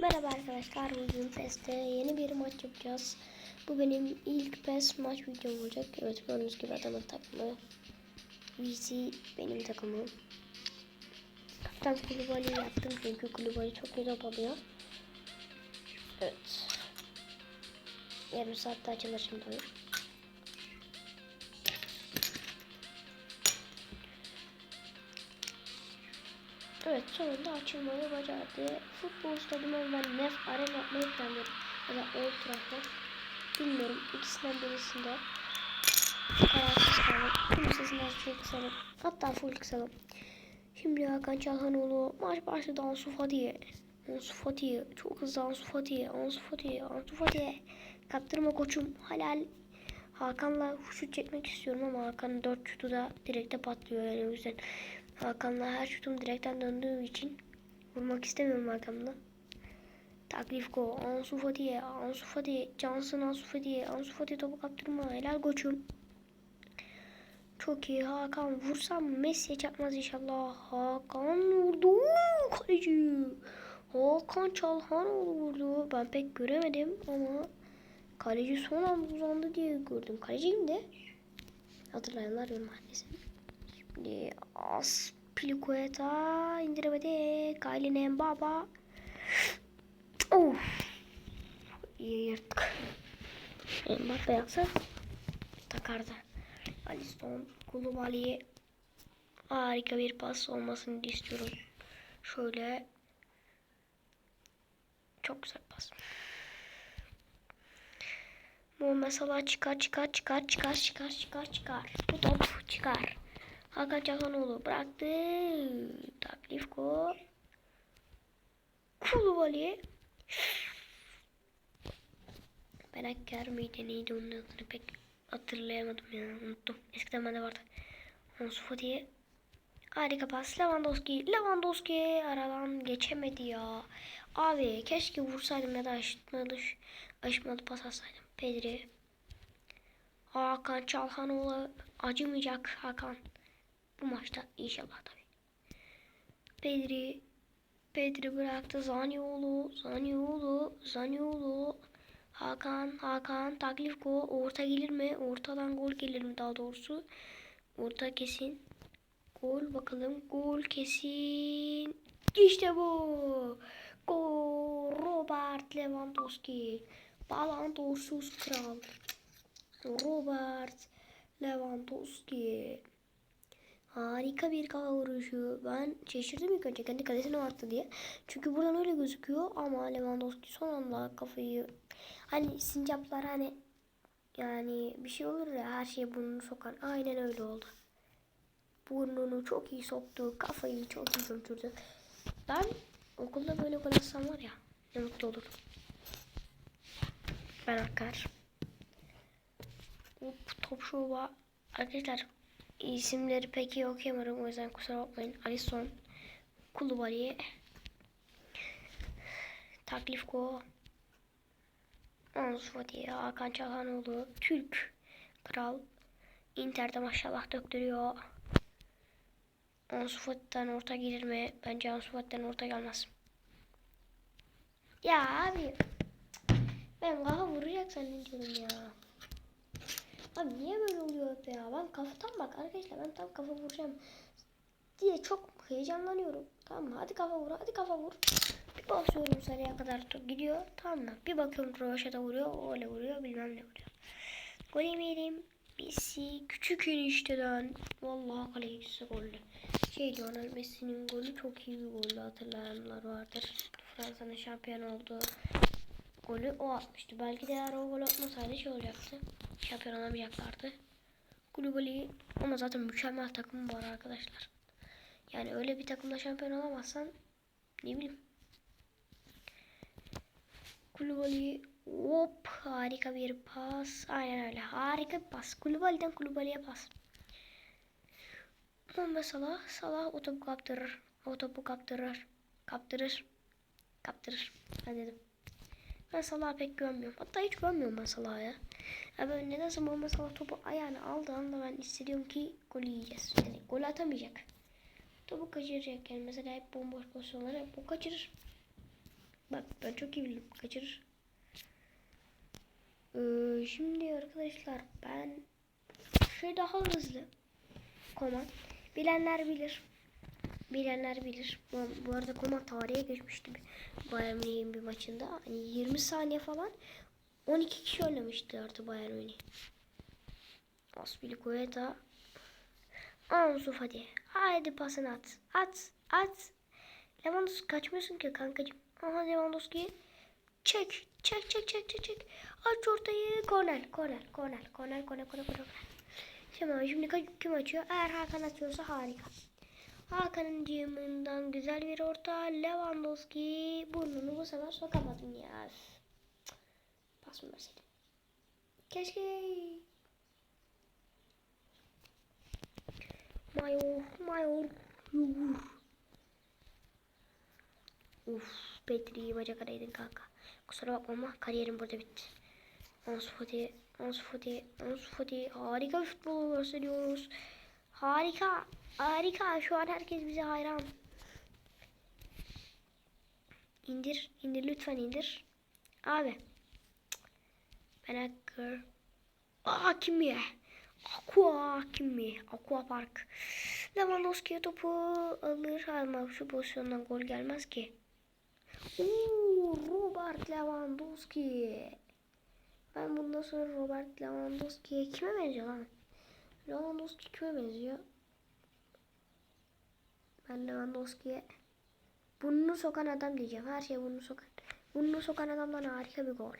Merhaba arkadaşlar bugün PES'te yeni bir maç yapacağız. Bu benim ilk PES maç videom olacak. Evet gördüğünüz gibi adamın takımı. VC benim takımım. Kaptan Kulübali yaptım çünkü Kulübali çok top alıyor. Evet. Yarım saatte açılır şimdi oyun. Evet sonunda açılmayı başardı. Futbol stadyumu ben Nef Arena yapmayı planlıyorum. Ya da Old Trafford. Bilmiyorum ikisinden birisinde kararsız kaldım. Tüm sesini az çok kısalım. Hatta full kısalım. Şimdi Hakan Çalhanoğlu maç başladı Ansu Fati'ye. Ansu Fati'ye çok hızlı Ansu Fati'ye. Ansu Fati'ye. Ansu Fati'ye. Kaptırma koçum. Halal. Hakan'la şut çekmek istiyorum ama Hakan'ın 4 şutu da direkte patlıyor yani o yüzden Hakan'la her şutum direkten döndüğü için vurmak istemiyorum Hakan'la. Taklif go. Ansu Fati'ye. Ansu Fati. Johnson Ansu Fati'ye. Ansu Fati topu kaptırma. Helal koçum. Çok iyi Hakan. Vursam Messi'ye çarpmaz inşallah. Hakan vurdu. Kaleci. Hakan Çalhanoğlu vurdu. Ben pek göremedim ama kaleci son anda uzandı diye gördüm. Kaleci kimdi? Hatırlayanlar yorumlar Şimdi Aspilicueta indiremedi. Kailin Baba. Of. İyi yırttık. Mbappe yapsa takardı. Alisson Kulubali'ye harika bir pas olmasını istiyorum. Şöyle çok güzel pas. Bu mesela çıkar çıkar çıkar çıkar çıkar çıkar çıkar. Bu top çıkar. Hakan Çalhanoğlu bıraktı. Taklif gol. Kulubali. Benakker miydi neydi onun adını pek hatırlayamadım ya unuttum. Eskiden bende vardı. Ansu Fati'ye harika pas. Lewandowski. Lewandowski aradan geçemedi ya. Abi keşke vursaydım ya da aşmalı, aşmalı pas atsaydım. Pedri. Hakan Çalhanoğlu acımayacak Hakan. Bu maçta inşallah tabii. Pedri Pedri bıraktı Zanioğlu, Zanioğlu, Zanioğlu. Hakan, Hakan, taklif gol. Orta gelir mi? Ortadan gol gelir mi daha doğrusu? Orta kesin. Gol bakalım. Gol kesin. İşte bu. Gol. Robert Lewandowski. Ballon kral. Robert Lewandowski. Harika bir kafa vuruşu. Ben şaşırdım ilk önce kendi kalesine attı diye. Çünkü buradan öyle gözüküyor ama Lewandowski son anda kafayı hani sincaplar hani yani bir şey olur ya her şeye burnunu sokan aynen öyle oldu. Burnunu çok iyi soktu. Kafayı çok iyi götürdü. Ben okulda böyle gol var ya ne mutlu olurum. Ben akar. Hop, top şova. Arkadaşlar isimleri pek iyi okuyamıyorum o yüzden kusura bakmayın. Alisson, Kulubali, Taklif Go, Ansu Fati, Hakan Çalhanoğlu, Türk, Kral, Inter'de maşallah döktürüyor. Ansu Fati'den orta gelir mi? Bence Ansu Fati'den orta gelmez. Ya abi ben kafa vuracak zannediyorum ya. Abi niye böyle oluyor hep ya? Ben kafadan bak arkadaşlar ben tam kafa vuracağım diye çok heyecanlanıyorum. Tamam mı? Hadi kafa vur, hadi kafa vur. Bir basıyorum sarıya kadar gidiyor. Tamam mı? Bir bakıyorum Rovaş'a da vuruyor, öyle vuruyor, bilmem ne vuruyor. Gol yemeyelim. Messi küçük enişteden. Vallahi kalecisi gollü. Şey Lionel Messi'nin golü çok iyi bir gollü hatırlayanlar vardır. Fransa'nın şampiyon olduğu golü o atmıştı. Belki de eğer o gol atmasaydı şey olacaktı. Şampiyon olamayacaklardı. Kulübali ama zaten mükemmel takım var arkadaşlar. Yani öyle bir takımda şampiyon olamazsan ne bileyim. Kulübali hop harika bir pas. Aynen öyle. Harika bir pas. Kulübali'den Kulübali'ye pas. Ama Salah, Salah o topu kaptırır. O topu kaptırır. Kaptırır. Kaptırır. Ben dedim. Ben Salah'a pek güvenmiyorum. Hatta hiç güvenmiyorum ben Salah'a ya. Ya böyle nedense Muhammed Salah topu ayağına aldığı anda ben hissediyorum ki gol yiyeceğiz. Yani gol atamayacak. Topu kaçıracak yani mesela hep bomboş pozisyonları hep o kaçırır. Bak ben çok iyi bildim. Kaçırır. Ee, şimdi arkadaşlar ben şey daha hızlı. Koman. Bilenler bilir. Bilenler bilir. Bu, bu arada Koman tarihe geçmişti Bayern Münih'in bir maçında. Hani 20 saniye falan 12 kişi oynamışlardı Bayern Münih. Aspilicueta Ansu hadi. Haydi pasını at. At. At. Lewandowski kaçmıyorsun ki kankacığım. Aha Lewandowski. Çek. Çek çek çek çek çek. Aç ortayı. Korner. Korner. Korner. Korner. Korner. Korner. Korner. Şimdi, şimdi kim açıyor? Eğer Hakan atıyorsa harika. Hakan'ın cimrinden güzel bir orta. Lewandowski burnunu bu sefer sokamadım ya. Pas mı verseydim? Keşke. Mayor, mayor, yuh. Uf, Petri bacak araydın kanka. Kusura bakma ama kariyerim burada bitti. Ansu Fati, Ansu Fati, Ansu Fati. Harika bir futbol gösteriyoruz. Harika, harika. Şu an herkes bize hayran. İndir, indir lütfen indir. Abi. Ben hacker. Aa kim ya? Aqua kimi? Aqua Park. Lewandowski topu alır almaz şu pozisyondan gol gelmez ki. Oo, Robert Lewandowski. Ben bundan sonra Robert Lewandowski'ye kime benziyor lan? Lewandowski kime benziyor? Ben Lewandowski'ye burnunu sokan adam diyeceğim. Her şeye burnunu sokan. Burnunu sokan adamdan harika bir gol.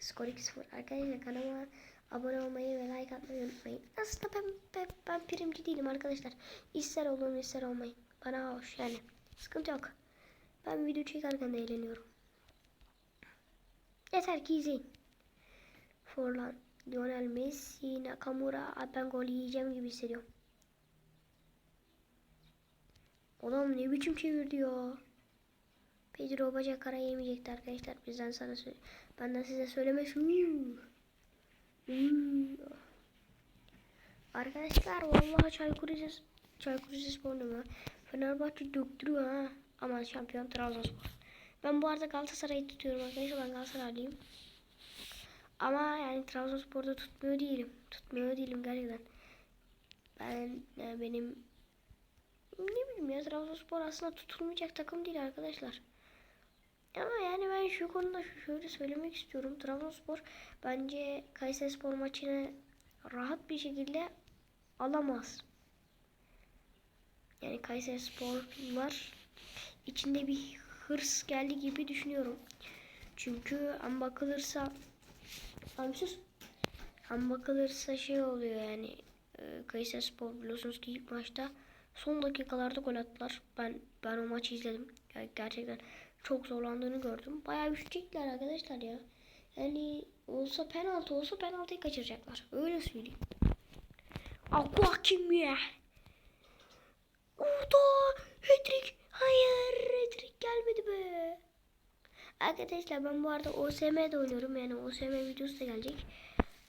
Skor 2-0. Arkadaşlar kanalıma abone olmayı ve like atmayı unutmayın. Aslında ben, ben, ben primci değilim arkadaşlar. İster olun ister olmayın. Bana hoş yani. Sıkıntı yok. Ben video çekerken de eğleniyorum. Yeter ki izleyin. Forlan, Lionel Messi, Nakamura. Abi ben gol yiyeceğim gibi hissediyorum. Adam ne biçim çevirdi ya. Pedro bacak ara yemeyecekti arkadaşlar. Bizden sana. Benden size söylemesin. Hmm. Arkadaşlar vallahi Çaykur Rizes Çaykur Rizespor mi? Fenerbahçe döktürüyor ha. Ama şampiyon Trabzonspor. Ben bu arada Galatasaray'ı tutuyorum arkadaşlar. Ben Galatasaraylıyım. Ama yani Trabzonspor'da tutmuyor değilim. Tutmuyor değilim gerçekten. Ben yani benim ne bileyim ya Trabzonspor aslında tutulmayacak takım değil arkadaşlar. Ama yani ben şu konuda şöyle söylemek istiyorum. Trabzonspor bence Kayserispor maçını rahat bir şekilde alamaz. Yani Kayserisporlar içinde bir hırs geldi gibi düşünüyorum. Çünkü an bakılırsa Abi sus. Bakılırsa şey oluyor yani e, Kayserispor biliyorsunuz ki ilk maçta son dakikalarda gol attılar. Ben ben o maçı izledim. Yani gerçekten çok zorlandığını gördüm. Bayağı üşütecekler arkadaşlar ya. Yani olsa penaltı olsa penaltıyı kaçıracaklar. Öyle söyleyeyim. Aqua kim ya? Orada hat-trick. Hayır hat-trick gelmedi be. Arkadaşlar ben bu arada OSM'de oynuyorum. Yani OSM videosu da gelecek.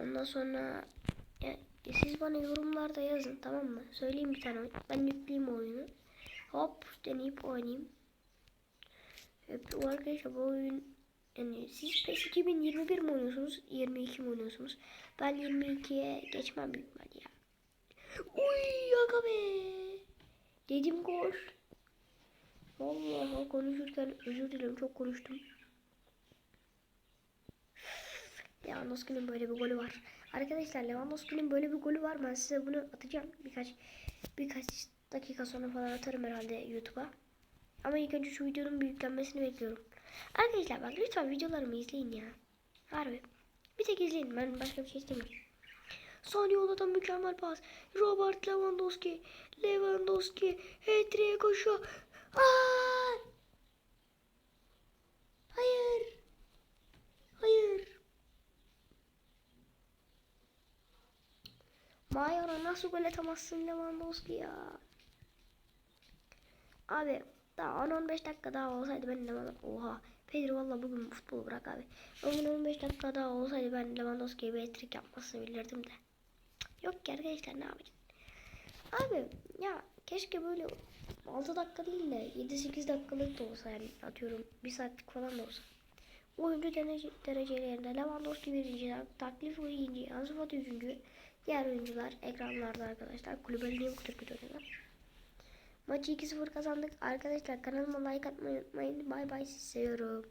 Ondan sonra ya, siz bana yorumlarda yazın tamam mı? Söyleyeyim bir tane. Ben yükleyeyim oyunu. Hop deneyip oynayayım. Bu arkadaşlar bu oyun yani siz PES 2021 mi oynuyorsunuz? 22 mi oynuyorsunuz? Ben 22'ye geçmem büyük ya. Uy aga be. Dedim gol. Vallahi konuşurken özür dilerim çok konuştum. Lewandowski'nin böyle bir golü var. Arkadaşlar Lewandowski'nin böyle bir golü var. Ben size bunu atacağım. Birkaç birkaç dakika sonra falan atarım herhalde YouTube'a. Ama ilk önce şu videonun büyüklenmesini bekliyorum. Arkadaşlar bak lütfen videolarımı izleyin ya. Harbi. Bir tek izleyin. Ben başka bir şey istemiyorum. Sanyola'dan mükemmel pas. Robert Lewandowski. Lewandowski. Hat-trick'e koşuyor. Hayır. Hayır. Mayora nasıl gol atamazsın Lewandowski ya? Abi daha 10-15 dakika daha olsaydı ben Lewandowski... Oha. Pedro valla bugün futbol bırak abi. Bugün 15 dakika daha olsaydı ben Lewandowski'ye bir etrik yapmasını bilirdim de. Yok ki arkadaşlar ne yapacağız? Abi ya keşke böyle 6 dakika değil de 7-8 dakikalık da olsa yani atıyorum 1 saatlik falan da olsa. Oyuncu derece, derecelerinde Lewandowski birinci, taklif oyuncu, Ansu Fati üçüncü. Diğer oyuncular ekranlarda arkadaşlar. Kulübeli niye bu kadar kötü oynuyorlar? Maçı 2-0 kazandık. Arkadaşlar kanalıma like atmayı unutmayın. Bay bay sizi seviyorum.